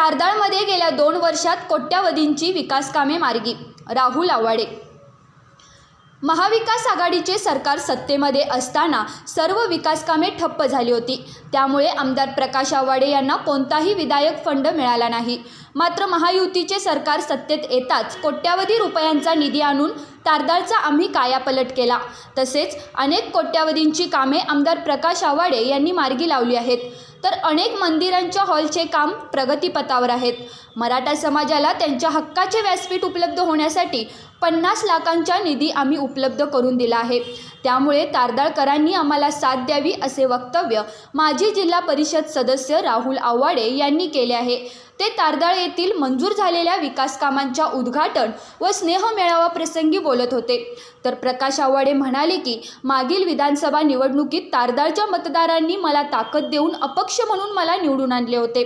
तारदाळमध्ये गेल्या दोन वर्षात कोट्यावधींची विकासकामे मार्गी. राहुल आवाडे महाविकास आघाडीचे सरकार सत्तेमध्ये असताना सर्व विकासकामे ठप्प झाली होती. त्यामुळे आमदार प्रकाश आवाडे यांना कोणताही विधायक फंड मिळाला नाही. मात्र महायुतीचे सरकार सत्तेत येताच कोट्यावधी रुपयांचा निधी आणून तारदाळचा आम्ही कायापलट केला. तसेच अनेक कोट्यावधींची कामे आमदार प्रकाश आवाडे यांनी मार्गी लावली आहेत. तर अनेक मंदिरांच्या हॉलचे काम प्रगतीपथावर आहेत. मराठा समाजाला त्यांच्या हक्काचे व्यासपीठ उपलब्ध होण्यासाठी पन्नास लाखांचा निधी आम्ही उपलब्ध करून दिला आहे. त्यामुळे तारदाळकरांनी आम्हाला साथ द्यावी असे वक्तव्य माजी जिल्हा परिषद सदस्य राहुल आव्हाडे यांनी केले आहे. ते तारदाळ येथील मंजूर झालेल्या विकास कामांच्या उद्घाटन व स्नेहमेळावा प्रसंगी बोलत होते. तर प्रकाश आव्हाडे म्हणाले की मागील विधानसभा निवडणुकीत तारदाळच्या मतदारांनी मला ताकद देऊन अपक्ष म्हणून मला निवडून आणले होते.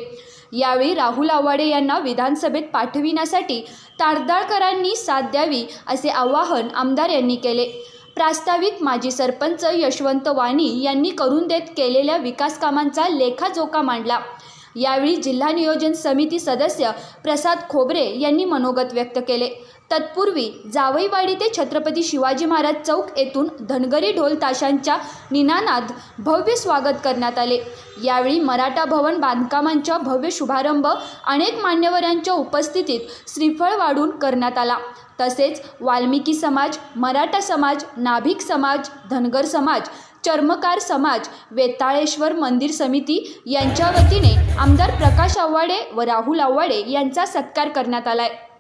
यावेळी राहुल आव्हाडे यांना विधानसभेत पाठविण्यासाठी तारदाळकरांनी साथ द्यावी असे आवाहन आमदार यांनी केले. प्रास्ताविक माजी सरपंच यशवंत वाणी यांनी करून देत केलेल्या विकासकामांचा लेखाजोखा मांडला. यावेळी जिल्हा नियोजन समिती सदस्य प्रसाद खोबरे यांनी मनोगत व्यक्त केले. तत्पूर्वी जावईवाडी ते छत्रपती शिवाजी महाराज चौक येथून धनगरी ढोल ताशांच्या निनानाद भव्य स्वागत करण्यात आले. यावेळी मराठा भवन बांधकामांच्या भव्य शुभारंभ अनेक मान्यवरांच्या उपस्थितीत श्रीफळ वाढून करण्यात आला. तसेच वाल्मिकी समाज मराठा समाज नाभिक समाज धनगर समाज चर्मकार समाज वेताळेश्वर मंदिर समिती यांच्या वतीने आमदार प्रकाश आव्हाडे व राहुल आव्हाडे यांचा सत्कार करण्यात आला आहे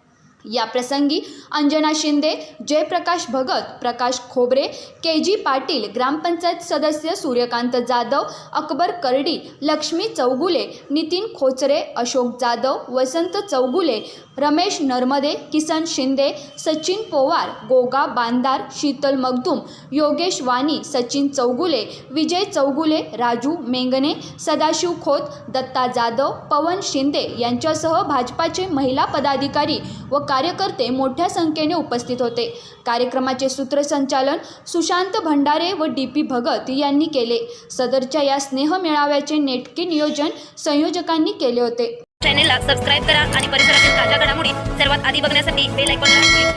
प्रसंगी अंजना शिंदे जयप्रकाश भगत प्रकाश खोबरे के जी पाटील ग्रामपंचायत सदस्य सूर्यकांत जाधव अकबर करडी लक्ष्मी चौगुले नितीन खोचरे अशोक जाधव वसंत चौगुले रमेश नर्मदे किसन शिंदे सचिन पोवार गोगा बांदार शीतल मगदूम योगेश वाणी सचिन चौगुले विजय चौगुले राजू मेंगणे सदाशिव खोत दत्ता जाधव पवन शिंदे यांच्यासह भाजपाचे महिला पदाधिकारी व कार्यकर्ते मोठ्या संख्येने उपस्थित होते. कार्यक्रमाचे सूत्रसंचालन सुशांत भंडारे व डी पी भगत यांनी केले. सदरच्या या स्नेह मेळाव्याचे नेटके नियोजन संयोजकांनी केले होते. चॅनेलला सबस्क्राईब करा आणि परिसरातील ताज्या घडामोडी सर्वात आधी बघण्यासाठी बेल ऐकून